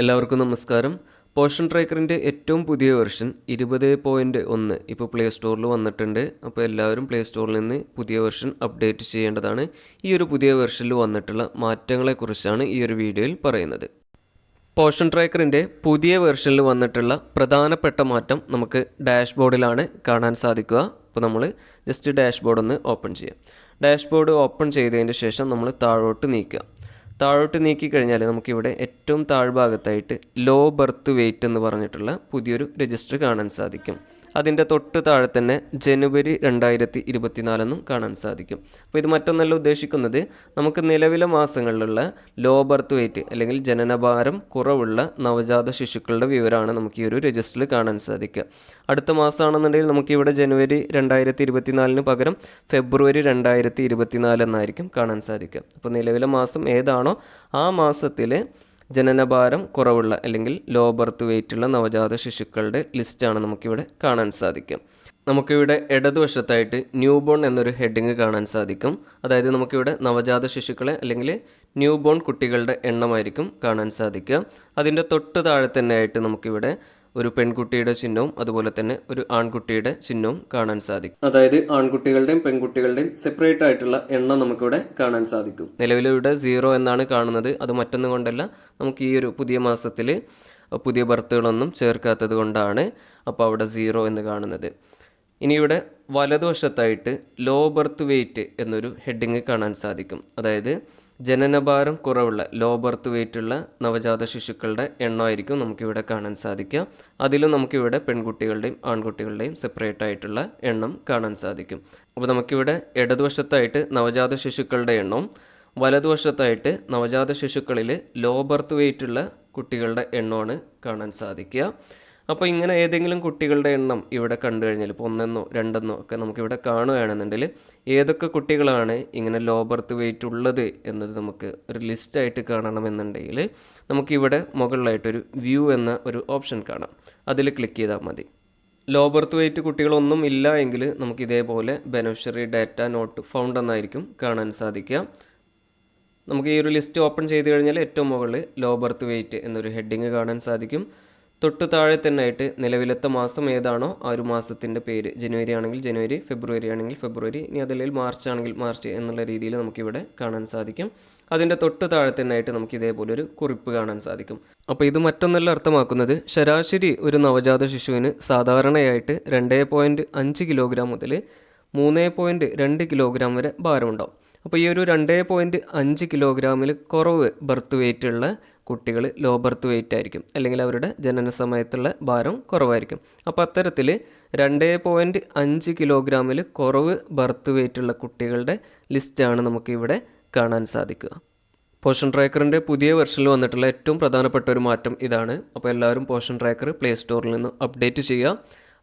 എല്ലാവർക്കും നമസ്കാരം. പോഷൻ ട്രാക്കറിന്റെ ഏറ്റവും പുതിയ വെർഷൻ ഇരുപത് പോയിന്റ് ഒന്ന് ഇപ്പോൾ പ്ലേ സ്റ്റോറിൽ വന്നിട്ടുണ്ട്. അപ്പോൾ എല്ലാവരും പ്ലേ സ്റ്റോറിൽ നിന്ന് പുതിയ വെർഷൻ അപ്ഡേറ്റ് ചെയ്യേണ്ടതാണ്. ഈ ഒരു പുതിയ വെർഷനിൽ വന്നിട്ടുള്ള മാറ്റങ്ങളെക്കുറിച്ചാണ് ഈ ഒരു വീഡിയോയിൽ പറയുന്നത്. പോഷൻ ട്രാക്കറിന്റെ പുതിയ വെർഷനിൽ വന്നിട്ടുള്ള പ്രധാനപ്പെട്ട മാറ്റം നമുക്ക് ഡാഷ്ബോർഡിലാണ് കാണാൻ സാധിക്കുക. അപ്പോൾ നമ്മൾ ജസ്റ്റ് ഡാഷ്ബോർഡ് ഒന്ന് ഓപ്പൺ ചെയ്യാം. ഡാഷ്ബോർഡ് ഓപ്പൺ ചെയ്തതിന് ശേഷം നമ്മൾ താഴോട്ട് നീക്കുക. താഴോട്ട് നീക്കി കഴിഞ്ഞാൽ നമുക്കിവിടെ ഏറ്റവും താഴ്ഭാഗത്തായിട്ട് ലോ ബർത്ത് വെയിറ്റ് എന്ന് പറഞ്ഞിട്ടുള്ള പുതിയൊരു രജിസ്റ്റർ കാണാൻ സാധിക്കും. അതിന്റെ തൊട്ട് താഴെ തന്നെ ജനുവരി രണ്ടായിരത്തി ഇരുപത്തിനാലെന്നും കാണാൻ സാധിക്കും. അപ്പോൾ ഇത് മറ്റൊന്നല്ല ഉദ്ദേശിക്കുന്നത് നമുക്ക് നിലവിലെ മാസങ്ങളിലുള്ള ലോ ബർത്ത് വെയിറ്റ് അല്ലെങ്കിൽ ജനനഭാരം കുറവുള്ള നവജാത ശിശുക്കളുടെ വിവരമാണ് നമുക്ക് ഈ ഒരു രജിസ്റ്ററിൽ കാണാൻ സാധിക്കുക. അടുത്ത മാസമാണെന്നുണ്ടെങ്കിൽ നമുക്കിവിടെ ജനുവരി രണ്ടായിരത്തി ഇരുപത്തിനാലിന് പകരം ഫെബ്രുവരി രണ്ടായിരത്തി ഇരുപത്തിനാല് എന്നായിരിക്കും കാണാൻ സാധിക്കുക. അപ്പോൾ നിലവിലെ മാസം ഏതാണോ ആ മാസത്തിലെ ജനനഭാരം കുറവുള്ള അല്ലെങ്കിൽ ലോ ബർത്ത് വെയിറ്റുള്ള നവജാത ശിശുക്കളുടെ ലിസ്റ്റാണ് നമുക്കിവിടെ കാണാൻ സാധിക്കും. നമുക്കിവിടെ ഇടതുവശത്തായിട്ട് ന്യൂ ബോൺ എന്നൊരു ഹെഡിങ് കാണാൻ സാധിക്കും. അതായത് നമുക്കിവിടെ നവജാത ശിശുക്കളെ അല്ലെങ്കിൽ ന്യൂ ബോൺ കുട്ടികളുടെ എണ്ണമായിരിക്കും കാണാൻ സാധിക്കുക. അതിന്റെ തൊട്ട് താഴെ തന്നെ ആയിട്ട് നമുക്കിവിടെ ഒരു പെൺകുട്ടിയുടെ ചിഹ്നവും അതുപോലെ തന്നെ ഒരു ആൺകുട്ടിയുടെ ചിഹ്നവും കാണാൻ സാധിക്കും. അതായത് ആൺകുട്ടികളുടെയും പെൺകുട്ടികളുടെയും സെപ്പറേറ്റ് ആയിട്ടുള്ള എണ്ണം നമുക്കിവിടെ കാണാൻ സാധിക്കും. നിലവിലിവിടെ സീറോ എന്നാണ് കാണുന്നത്. അത് മറ്റൊന്നും കൊണ്ടല്ല. നമുക്ക് ഈ ഒരു പുതിയ മാസത്തിൽ പുതിയ ബർത്തുകളൊന്നും ചേർക്കാത്തത് കൊണ്ടാണ് അപ്പോൾ അവിടെ സീറോ എന്ന് കാണുന്നത്. ഇനി ഇവിടെ വലതുവശത്തായിട്ട് ലോ ബർത്ത് വെയിറ്റ് എന്നൊരു ഹെഡിങ് കാണാൻ സാധിക്കും. അതായത് ജനനഭാരം കുറവുള്ള ലോ ബർത്ത് വെയിറ്റുള്ള നവജാത ശിശുക്കളുടെ എണ്ണമായിരിക്കും നമുക്കിവിടെ കാണാൻ സാധിക്കുക. അതിലും നമുക്കിവിടെ പെൺകുട്ടികളുടെയും ആൺകുട്ടികളുടെയും സെപ്പറേറ്റ് ആയിട്ടുള്ള എണ്ണം കാണാൻ സാധിക്കും. അപ്പോൾ നമുക്കിവിടെ ഇടതുവശത്തായിട്ട് നവജാത ശിശുക്കളുടെ എണ്ണവും വലതുവശത്തായിട്ട് നവജാത ശിശുക്കളിൽ ലോ ബർത്ത് വെയിറ്റുള്ള കുട്ടികളുടെ എണ്ണമാണ് കാണാൻ സാധിക്കുക. അപ്പോൾ ഇങ്ങനെ ഏതെങ്കിലും കുട്ടികളുടെ എണ്ണം ഇവിടെ കണ്ടു കഴിഞ്ഞാൽ ഇപ്പോൾ ഒന്നെന്നോ രണ്ടെന്നോ ഒക്കെ നമുക്കിവിടെ കാണുകയാണെന്നുണ്ടെങ്കിൽ ഏതൊക്കെ കുട്ടികളാണ് ഇങ്ങനെ ലോ ബർത്ത് വെയിറ്റ് ഉള്ളത് എന്നത് നമുക്ക് ഒരു ലിസ്റ്റായിട്ട് കാണണമെന്നുണ്ടെങ്കിൽ നമുക്കിവിടെ മുകളിലായിട്ടൊരു വ്യൂ എന്ന ഒരു ഓപ്ഷൻ കാണാം. അതിൽ ക്ലിക്ക് ചെയ്താൽ മതി. ലോ ബർത്ത് വെയിറ്റ് കുട്ടികളൊന്നും ഇല്ല എങ്കിൽ നമുക്ക് ഇതേപോലെ ബെനഫിഷ്യറി ഡാറ്റ നോട്ട് ഫൗണ്ട് എന്നായിരിക്കും കാണാൻ സാധിക്കുക. നമുക്ക് ഈ ഒരു ലിസ്റ്റ് ഓപ്പൺ ചെയ്ത് കഴിഞ്ഞാൽ ഏറ്റവും മുകളിൽ ലോ ബർത്ത് വെയിറ്റ് എന്നൊരു ഹെഡിങ് കാണാൻ സാധിക്കും. തൊട്ട് താഴെ തന്നെ ആയിട്ട് നിലവിലത്തെ മാസം ഏതാണോ ആ ഒരു മാസത്തിന്റെ പേര്. ജനുവരി ആണെങ്കിൽ ജനുവരി ഫെബ്രുവരി ആണെങ്കിൽ ഫെബ്രുവരി ഇനി അതല്ലെങ്കിൽ മാർച്ച് ആണെങ്കിൽ മാർച്ച് എന്നുള്ള രീതിയിൽ നമുക്കിവിടെ കാണാൻ സാധിക്കും. അതിന്റെ തൊട്ട് താഴെ തന്നെ ആയിട്ട് നമുക്ക് ഇതേപോലെ ഒരു കുറിപ്പ് കാണാൻ സാധിക്കും. അപ്പോൾ ഇത് മറ്റൊന്നല്ല അർത്ഥമാക്കുന്നത് ശരാശരി ഒരു നവജാത ശിശുവിന് സാധാരണയായിട്ട് രണ്ടേ പോയിന്റ് അഞ്ച് കിലോഗ്രാം മുതൽ മൂന്ന് പോയിന്റ് രണ്ട് കിലോഗ്രാം വരെ ഭാരമുണ്ടാവും. അപ്പോൾ ഈ ഒരു രണ്ടേ പോയിന്റ് അഞ്ച് കിലോഗ്രാമിൽ കുറവ് ബർത്ത് വെയിറ്റ് ഉള്ള കുട്ടികൾ ലോ ബർത്ത് വെയിറ്റ് ആയിരിക്കും. അല്ലെങ്കിൽ അവരുടെ ജനന സമയത്തുള്ള ഭാരം കുറവായിരിക്കും. അപ്പോൾ അത്തരത്തിൽ രണ്ട് പോയിന്റ് അഞ്ച് കിലോഗ്രാമിൽ കുറവ് ബർത്ത് വെയിറ്റ് ഉള്ള കുട്ടികളുടെ ലിസ്റ്റാണ് നമുക്കിവിടെ കാണാൻ സാധിക്കുക. പോഷൻ ട്രാക്കറിന്റെ പുതിയ വെർഷനിൽ വന്നിട്ടുള്ള ഏറ്റവും പ്രധാനപ്പെട്ട ഒരു മാറ്റം ഇതാണ്. അപ്പോൾ എല്ലാവരും പോഷൻ ട്രാക്കർ പ്ലേ സ്റ്റോറിൽ നിന്ന് അപ്ഡേറ്റ് ചെയ്യുക.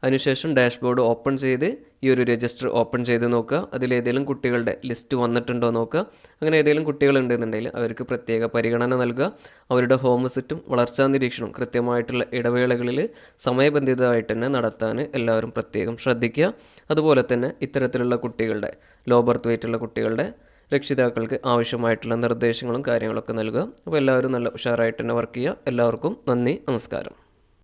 അതിനുശേഷം ഡാഷ്ബോർഡ് ഓപ്പൺ ചെയ്ത് ഈ ഒരു രജിസ്റ്റർ ഓപ്പൺ ചെയ്ത് നോക്കുക. അതിലേതെങ്കിലും കുട്ടികളുടെ ലിസ്റ്റ് വന്നിട്ടുണ്ടോ നോക്കുക. അങ്ങനെ ഏതെങ്കിലും കുട്ടികളുണ്ടെന്നുണ്ടെങ്കിൽ അവർക്ക് പ്രത്യേക പരിഗണന നൽകുക. അവരുടെ ഹോം വിസിറ്റും വളർച്ചാ നിരീക്ഷണവും കൃത്യമായിട്ടുള്ള ഇടവേളകളിൽ സമയബന്ധിതമായിട്ട് തന്നെ നടത്താൻ എല്ലാവരും പ്രത്യേകം ശ്രദ്ധിക്കുക. അതുപോലെ തന്നെ ഇത്തരത്തിലുള്ള കുട്ടികളുടെ ലോ ബർത്ത് വെയിറ്റുള്ള കുട്ടികളുടെ രക്ഷിതാക്കൾക്ക് ആവശ്യമായിട്ടുള്ള നിർദ്ദേശങ്ങളും കാര്യങ്ങളൊക്കെ നൽകുക. അപ്പോൾ എല്ലാവരും നല്ല ഉഷാറായിട്ട് തന്നെ വർക്ക് ചെയ്യുക. എല്ലാവർക്കും നന്ദി നമസ്കാരം.